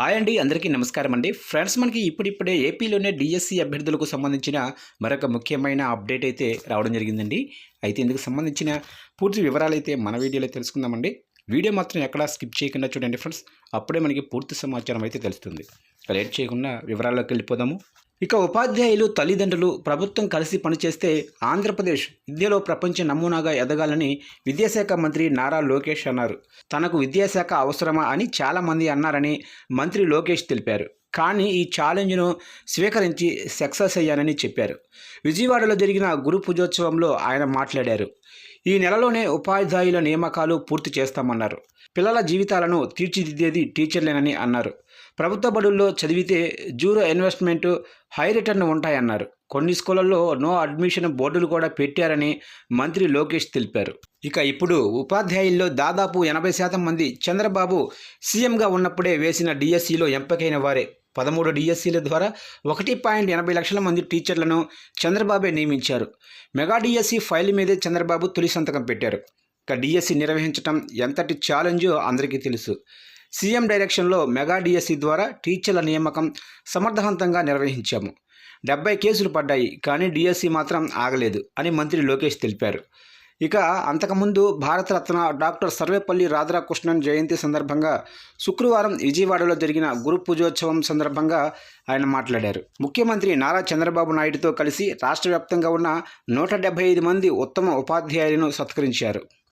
Hi అండి అందరికీ నమస్కారం అండి. ఫ్రెండ్స్ మనకి ఇప్పుడిప్పుడే ఏపీలోనే డిఎస్సి అభ్యర్థులకు సంబంధించిన మరొక ముఖ్యమైన అప్డేట్ అయితే రావడం జరిగిందండి. అయితే ఇందుకు సంబంధించిన పూర్తి వివరాలు అయితే మన వీడియోలో తెలుసుకుందామండి. వీడియో మాత్రం ఎక్కడా స్కిప్ చేయకుండా చూడండి ఫ్రెండ్స్. అప్పుడే మనకి పూర్తి సమాచారం అయితే తెలుస్తుంది. లేట్ చేయకుండా వివరాల్లోకి వెళ్ళిపోదాము. ఇక ఉపాధ్యాయులు తల్లిదండ్రులు ప్రభుత్వం కలిసి పనిచేస్తే ఆంధ్రప్రదేశ్ విద్యలో ప్రపంచ నమూనాగా ఎదగాలని విద్యాశాఖ మంత్రి నారా లోకేష్ అన్నారు. తనకు విద్యాశాఖ అవసరమా అని చాలామంది అన్నారని మంత్రి లోకేష్ తెలిపారు. కానీ ఈ ఛాలెంజ్ను స్వీకరించి సక్సెస్ అయ్యానని చెప్పారు. విజయవాడలో జరిగిన గురు పూజోత్సవంలో ఆయన మాట్లాడారు. ఈ నెలలోనే ఉపాధ్యాయుల నియామకాలు పూర్తి చేస్తామన్నారు. పిల్లల జీవితాలను తీర్చిదిద్దేది టీచర్లేనని అన్నారు. ప్రభుత్వ బడుల్లో చదివితే జీరో ఇన్వెస్ట్మెంట్ హై రిటర్న్ ఉంటాయన్నారు. కొన్ని స్కూళ్ళలో నో అడ్మిషన్ బోర్డులు కూడా పెట్టారని మంత్రి లోకేష్ తెలిపారు. ఇక ఇప్పుడు ఉపాధ్యాయుల్లో దాదాపు ఎనభై శాతం మంది చంద్రబాబు సీఎంగా ఉన్నప్పుడే వేసిన డిఎస్సిలో ఎంపికైన వారే. పదమూడు డిఎస్సీల ద్వారా ఒకటి పాయింట్ ఎనభై లక్షల మంది టీచర్లను చంద్రబాబే నియమించారు. మెగా డిఎస్సి ఫైల్ మీదే చంద్రబాబు తొలి సంతకం పెట్టారు. ఇక డిఎస్సి నిర్వహించడం ఎంతటి ఛాలెంజో అందరికీ తెలుసు. సీఎం డైరెక్షన్లో మెగా డిఎస్సి ద్వారా టీచర్ల నియామకం సమర్థవంతంగా నిర్వహించాము. డెబ్బై కేసులు పడ్డాయి కానీ డిఎస్సి మాత్రం ఆగలేదు అని మంత్రి లోకేష్ తెలిపారు. ఇక అంతకుముందు భారతరత్న డాక్టర్ సర్వేపల్లి రాధాకృష్ణన్ జయంతి సందర్భంగా శుక్రవారం విజయవాడలో జరిగిన గురు పూజోత్సవం సందర్భంగా ఆయన మాట్లాడారు. ముఖ్యమంత్రి నారా చంద్రబాబు నాయుడుతో కలిసి రాష్ట్ర వ్యాప్తంగా ఉన్న నూట డెబ్బై ఐదు మంది ఉత్తమ ఉపాధ్యాయులను సత్కరించారు.